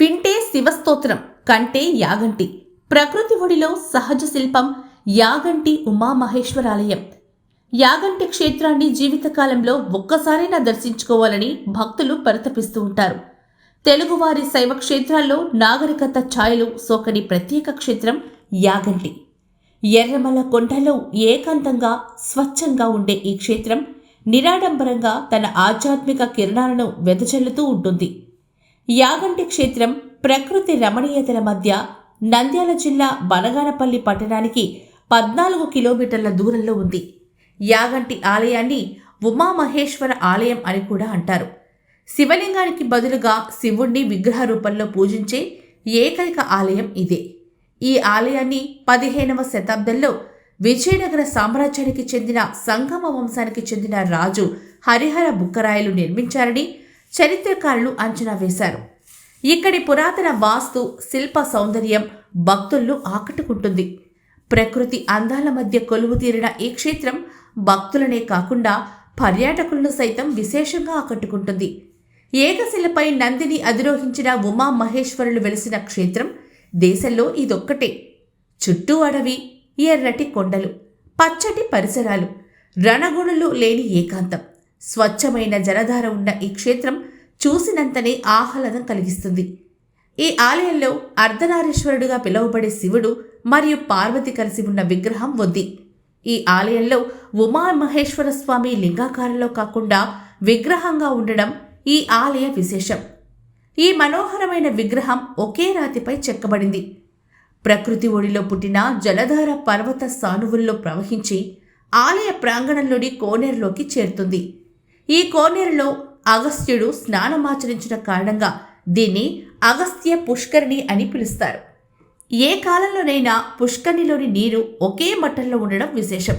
వింటే శివస్తోత్రం కంటే యాగంటి. ప్రకృతి ఒడిలో సహజ శిల్పం యాగంటి ఉమామహేశ్వరాలయం. యాగంటి క్షేత్రాన్ని జీవితకాలంలో ఒక్కసారైనా దర్శించుకోవాలని భక్తులు పరితపిస్తూ ఉంటారు. తెలుగువారి శైవ క్షేత్రాల్లో నాగరికత ఛాయలు సోకని ప్రత్యేక క్షేత్రం యాగంటి. ఎర్రమల కొండలో ఏకాంతంగా స్వచ్ఛంగా ఉండే ఈ క్షేత్రం నిరాడంబరంగా తన ఆధ్యాత్మిక కిరణాలను వెదజల్లుతూ ఉంటుంది. యాగంటి క్షేత్రం ప్రకృతి రమణీయతల మధ్య నంద్యాల జిల్లా బనగానపల్లి పట్టణానికి పద్నాలుగు కిలోమీటర్ల దూరంలో ఉంది. యాగంటి ఆలయాన్ని ఉమామహేశ్వర ఆలయం అని కూడా అంటారు. శివలింగానికి బదులుగా శివుణ్ణి విగ్రహ రూపంలో పూజించే ఏకైక ఆలయం ఇదే. ఈ ఆలయాన్ని పదిహేనవ శతాబ్దంలో విజయనగర సామ్రాజ్యానికి చెందిన సంగమ వంశానికి చెందిన రాజు హరిహర బుక్కరాయలు నిర్మించారని చరిత్రకారులు అంచనా వేశారు. ఇక్కడి పురాతన వాస్తు శిల్ప సౌందర్యం భక్తులను ఆకట్టుకుంటుంది. ప్రకృతి అందాల మధ్య కొలువు తీరిన ఈ క్షేత్రం భక్తులనే కాకుండా పర్యాటకులను సైతం విశేషంగా ఆకట్టుకుంటుంది. ఏకశిలపై నందిని అధిరోహించిన ఉమా మహేశ్వరులు వెలిసిన క్షేత్రం దేశంలో ఇదొక్కటే. చుట్టూ అడవి ఎర్రటి కొండలు పచ్చటి పరిసరాలు రణగుణులు లేని ఏకాంతం. స్వచ్ఛమైన జలధార ఉన్న ఈ క్షేత్రం చూసినంతనే ఆహ్లాదం కలిగిస్తుంది. ఈ ఆలయంలో అర్ధనారీశ్వరుడుగా పిలువబడే శివుడు మరియు పార్వతి కలిసి ఉన్న విగ్రహం ఉంది. ఈ ఆలయంలో ఉమామహేశ్వర స్వామి లింగాకారంలో కాకుండా విగ్రహంగా ఉండడం ఈ ఆలయ విశేషం. ఈ మనోహరమైన విగ్రహం ఒకే రాతిపై చెక్కబడింది. ప్రకృతి ఒడిలో పుట్టిన జలధార పర్వత సానువుల్లో ప్రవహించి ఆలయ ప్రాంగణంలోని కోనేరులోకి చేరుతుంది. ఈ కోనేరులో అగస్త్యుడు స్నానమాచరించిన కారణంగా దీన్ని అగస్త్య పుష్కరిణి అని పిలుస్తారు. ఏ కాలంలోనైనా పుష్కరిణిలోని నీరు ఒకే మట్టంలో ఉండడం విశేషం.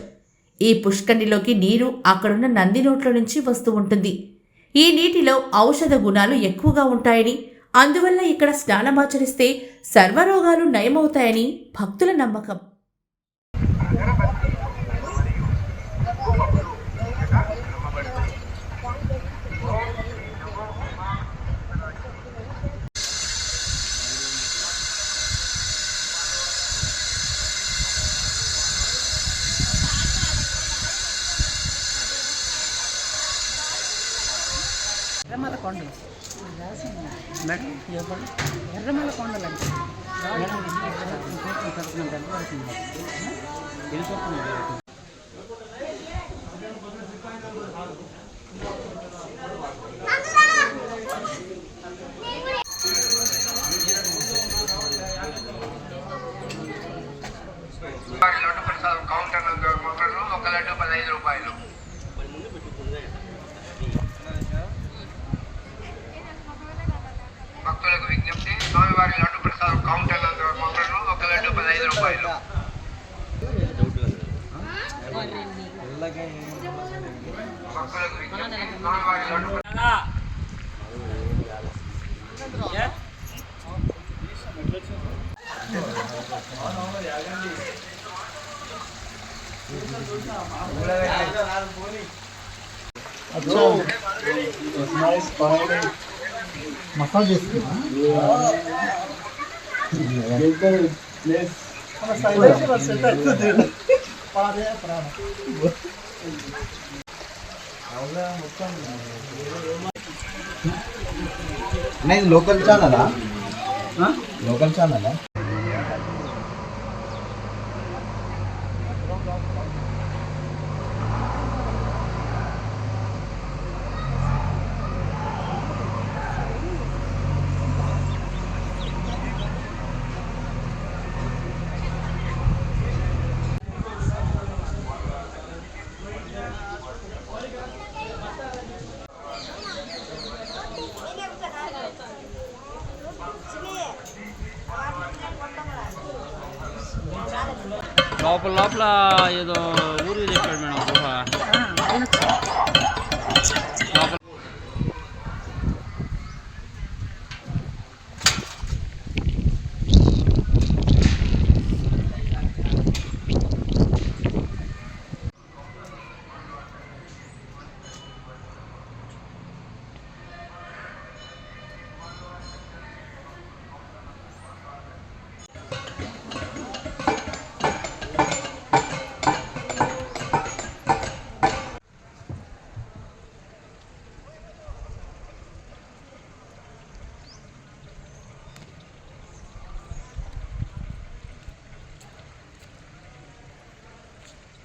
ఈ పుష్కరిణిలోకి నీరు అక్కడున్న నంది నోట్ల నుంచి వస్తూ ఉంటుంది. ఈ నీటిలో ఔషధ గుణాలు ఎక్కువగా ఉంటాయని అందువల్ల ఇక్కడ స్నానమాచరిస్తే సర్వరోగాలు నయమవుతాయని భక్తుల నమ్మకం. ఎర్రమల కొండలు. ఎర్రమల కొండలు అంటే? లడ్డు ప్రసాదం కౌంటర్ మొక్కలు ఒక లడ్డు పదహైదు రూపాయలు భక్తులకు విజ్ఞప్తి స్వామివారి లడ్డు ప్రసాదం కౌంటర్ మొక్కలు ఒక లడ్డు పదహైదు రూపాయలు భక్తులకు Ama sayıda var sayıda tutuyor. Paraya para. నేను లోకల్ ఛానలా లోకల్ ఛానలా లోపల లోపల ఏదో ఊరు చెప్పాడు మేడం గుహ.